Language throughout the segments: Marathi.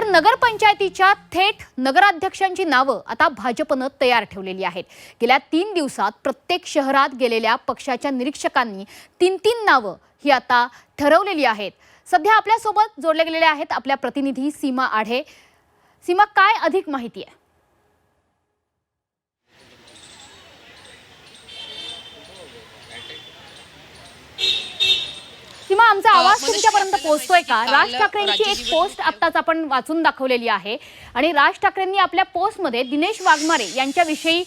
तर नगरपंचायतीच्या थेट नगराध्यक्षांची नावं आता भाजपनं तयार ठेवलेली आहेत. गेल्या तीन दिवसात प्रत्येक शहरात गेलेल्या पक्षाच्या निरीक्षकांनी तीन तीन नावं ही आता ठरवलेली आहेत. सध्या आपल्यासोबत जोडले गेलेले आहेत आपल्या प्रतिनिधी सीमा आढे. सीमा काय अधिक माहिती आहे? पोहोचतोय का? राज ठाकरेंची एक पोस्ट आत्ताच आपण वाचून दाखवलेली आहे. आणि राज ठाकरेंनी आपल्या पोस्टमध्ये दिनेश वाघमारे यांच्याविषयी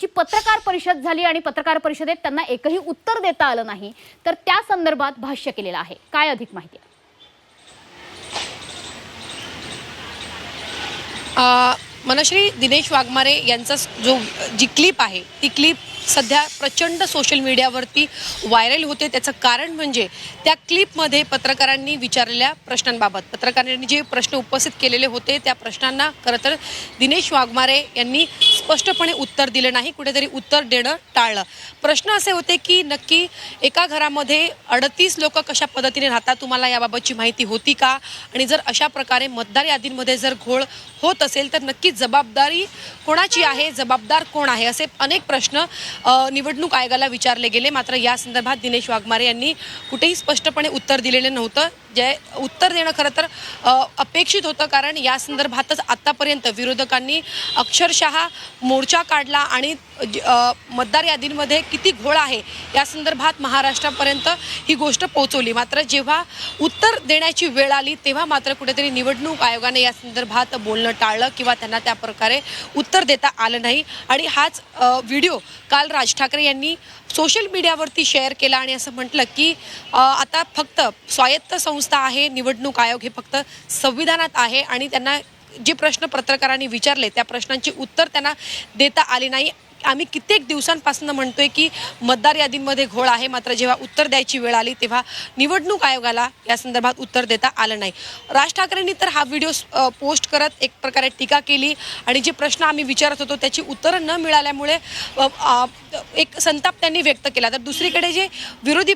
जी पत्रकार परिषद झाली आणि पत्रकार परिषदेत त्यांना एकही उत्तर देता आलं नाही तर त्या संदर्भात भाष्य केलेलं आहे. काय अधिक माहिती? आहे मनश्री दिनेश वाघमारे यांचा जो जी क्लिप आहे ती क्लिप सध्या प्रचंड सोशल मीडियावरती व्हायरल होते. त्याचं कारण म्हणजे त्या क्लिपमध्ये पत्रकारांनी विचारलेल्या प्रश्नांबाबत पत्रकारांनी जे प्रश्न उपस्थित केलेले होते त्या प्रश्नांना खरं तर दिनेश वाघमारे यांनी स्पष्टपणे उत्तर दिलं नाही कुठेतरी उत्तर देणं टाळलं. प्रश्न असे होते की नक्की एका घरामध्ये अडतीस लोक कशा पद्धतीने राहतात तुम्हाला याबाबतची माहिती होती का? आणि जर अशा प्रकारे मतदार यादींमध्ये जर घोळ होत असेल तर नक्की जबाबदारी कोणाची आहे? जबाबदार कोण आहे? असे अनेक प्रश्न निवडणूक आयोगाला विचारले गेले. मात्र या संदर्भात दिनेश वाघमारे यांनी कुठेही स्पष्टपणे उत्तर दिलेलं नव्हतं. जे उत्तर देणं खरं तर अपेक्षित होतं कारण या संदर्भातच आत्तापर्यंत विरोधकांनी अक्षरशः मोर्चा काढला आणि ज- मतदार यादींमध्ये किती घोळ आहे या संदर्भात महाराष्ट्रापर्यंत ही गोष्ट पोहोचवली. मात्र जेव्हा उत्तर देण्याची वेळ आली तेव्हा मात्र कुठेतरी निवडणूक आयोगाने या संदर्भात बोलणं टाळलं किंवा त्यांना त्या प्रकारे उत्तर देता आलं नाही. आणि हाच व्हिडिओ काल राज ठाकरे यांनी सोशल मीडियावरती शेअर केला आणि असं म्हटलं की आता फक्त स्वायत्त संस्था आहे निवडणूक आयोग हे फक्त संविधानात आहे आणि त्यांना जे प्रश्न पत्रकारांनी विचारले त्या प्रश्नांची उत्तर त्यांना देता आली नाही. आम्ही कित्येक दिवसांपासून म्हणतोय की मतदार यादींमध्ये घोळ आहे मात्र जेव्हा उत्तर द्यायची वेळ आली तेव्हा निवडणूक आयोगाला या संदर्भात उत्तर देता आलं नाही. राज ठाकरेंनी तर हा व्हिडिओ पोस्ट करत एक प्रकारे टीका केली आणि जे प्रश्न आम्ही विचारत होतो त्याची उत्तरं न मिळाल्यामुळे एक संताप त्यांनी व्यक्त केला. तर दुसरीकडे जे विरोधी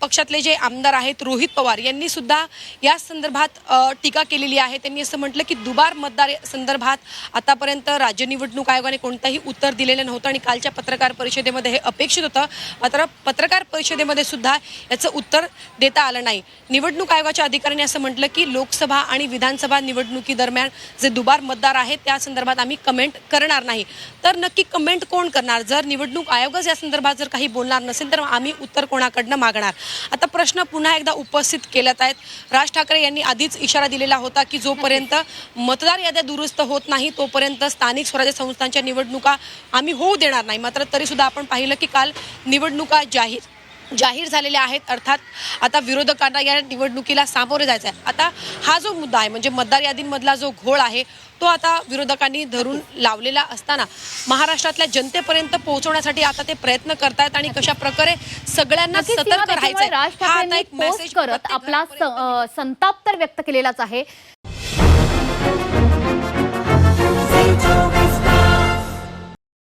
पक्षातले जे आमदार आहेत रोहित पवार यांनी सुद्धा या संदर्भात टीका केलेली आहे. त्यांनी असं म्हटलं की दुबार मतदार संदर्भात आतापर्यंत राज्य निवडणूक आयोगाने कोणतंही उत्तर दिलेलं नव्हतं आणि कालच्या पत्रकार परिषदेमध्ये हे अपेक्षित होतं. मात्र पत्रकार परिषदेमध्ये सुद्धा याचं उत्तर देता आलं नाही. निवडणूक आयोगाच्या अधिकाऱ्यांनी असं म्हटलं की लोकसभा आणि विधानसभा निवडणुकीदरम्यान जे दुबार मतदार आहेत त्या संदर्भात आम्ही कमेंट करणार नाही. तर नक्की कमेंट कोण करणार? जर निवडणूक आयोग आयोगच या संदर्भात जर काही बोलणार नसेल तर आम्ही उत्तर कोणाकडनं मागणार? आता प्रश्न पुन्हा एकदा उपस्थित केल्यात आहेत. राज ठाकरे यांनी आधीच इशारा दिलेला होता की जोपर्यंत मतदार याद्या दुरुस्त होत नाही तोपर्यंत स्थानिक स्वराज्य संस्थांच्या निवडणुका आम्ही होऊ देणार नाही. मात्र तरी सुद्धा आपण पाहिलं की काल निवडणुका जाहीर जाहीर झालेल्या आहेत. अर्थात आता विरोधकांना या निवडणुकीला सामोरे जायचं आहे आता हा जो मुद्दा आहे म्हणजे मतदार यादींमधला जो घोळ आहे तो आता विरोधकांनी धरून लावलेला असताना महाराष्ट्रातल्या जनतेपर्यंत पोहोचवण्यासाठी आता ते प्रयत्न करतायत आणि कशा प्रकारे सगळ्यांना सतर्क हा करत आपला संताप तर व्यक्त केलेलाच आहे.